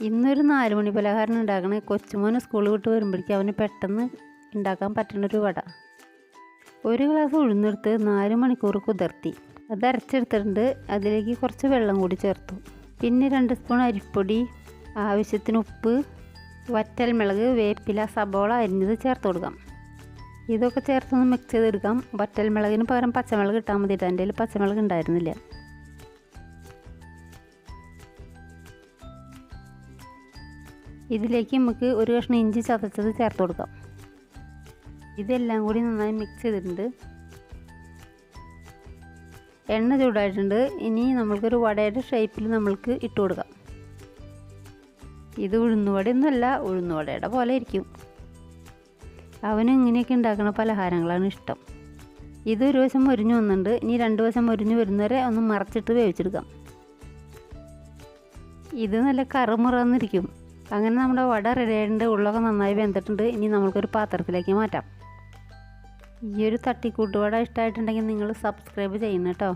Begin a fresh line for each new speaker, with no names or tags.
ഇന്നൊരു നാല് മണി പലഹാരം ഉണ്ടാക്കണേ. കൊച്ചുമോന് സ്കൂൾ വിട്ട് വരുമ്പോഴേക്കും അവന് പെട്ടെന്ന് ഉണ്ടാക്കാൻ പറ്റുന്നൊരു വട. ഒരു ഗ്ലാസ് ഉഴുന്നെടുത്ത് നാല് മണിക്കൂർ കുതിർത്തി. അത് അരച്ചെടുത്തിട്ടുണ്ട്. അതിലേക്ക് കുറച്ച് വെള്ളം കൂടി ചേർത്തു. പിന്നെ രണ്ട് സ്പൂൺ അരിപ്പൊടി ആവശ്യത്തിന് ഉപ്പ് വറ്റൽമുളക് വേപ്പില സബോള അരിഞ്ഞത് ചേർത്ത് കൊടുക്കാം. ഇതൊക്കെ ചേർത്തൊന്ന് മിക്സ് ചെയ്തെടുക്കാം. വറ്റൽമുളകിന് പകരം പച്ചമുളക് ഇട്ടാൽ മതി എന്റെ പച്ചമുളക് ഉണ്ടായിരുന്നില്ല. ഇതിലേക്ക് നമുക്ക് ഒരു കഷ്ണം ഇഞ്ചി ചതച്ചത് ചേർത്ത് കൊടുക്കാം. ഇതെല്ലാം കൂടി നന്നായി മിക്സ് ചെയ്തിട്ടുണ്ട്. എണ്ണ ചൂടായിട്ടുണ്ട്. ഇനി നമ്മൾക്കൊരു വടയുടെ ഷേപ്പിൽ നമ്മൾക്ക് ഇട്ട് കൊടുക്കാം. ഇത് ഉഴുന്നുവടയൊന്നുമല്ല ഉഴുന്നുവടയുടെ പോലെ ഇരിക്കും. അവന് ഇങ്ങനെയൊക്കെ ഉണ്ടാക്കുന്ന പലഹാരങ്ങളാണ് ഇഷ്ടം. ഇത് ഒരു വശം മൊരിഞ്ഞു വന്നിട്ടുണ്ട്. ഇനി രണ്ട് വശം മൊരിഞ്ഞു വരുന്നവരെ ഒന്ന് മറച്ചിട്ട് വേവിച്ചെടുക്കാം. ഇത് നല്ല കറുമുറന്നിരിക്കും. അങ്ങനെ നമ്മുടെ വട റെഡിയായിട്ടുണ്ട് ഉള്ളൊക്കെ നന്നായി വെന്തിട്ടുണ്ട്. ഇനി നമ്മൾക്കൊരു പാത്രത്തിലേക്ക് മാറ്റാം. ഈ ഒരു തട്ടിക്കൂട്ടുവട ഇഷ്ടമായിട്ടുണ്ടെങ്കിൽ നിങ്ങൾ സബ്സ്ക്രൈബ് ചെയ്യണം കേട്ടോ.